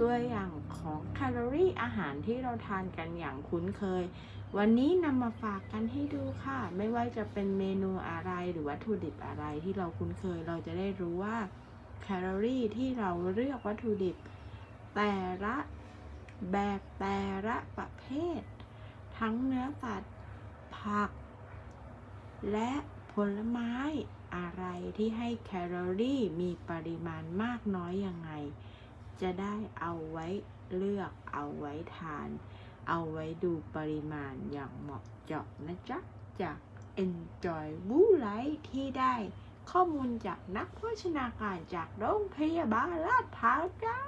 ตัวอย่างของแคลอรี่อาหารที่เราทานกันอย่างคุ้นเคย วันนี้นำมาฝากกันให้ดูค่ะ ไม่ว่าจะเป็นเมนูอะไรหรือวัตถุดิบอะไรที่เราคุ้นเคย เราจะได้รู้ว่าแคลอรี่ที่เราเลือกวัตถุดิบ แต่ละแบบแต่ละประเภท ทั้งเนื้อสัตว์ผัก และผลไม้อะไรที่ให้แคลอรี่มีปริมาณมากน้อยยังไง จะได้เอาไว้เลือกเอาไว้ทาน เอาไว้ดูปริมาณอย่างเหมาะเจาะนะจ๊ะจาก Enjoy บูไลที่ได้ข้อมูลจากนักโภชนาการจากโรงพยาบาลลาดพร้าวจ้า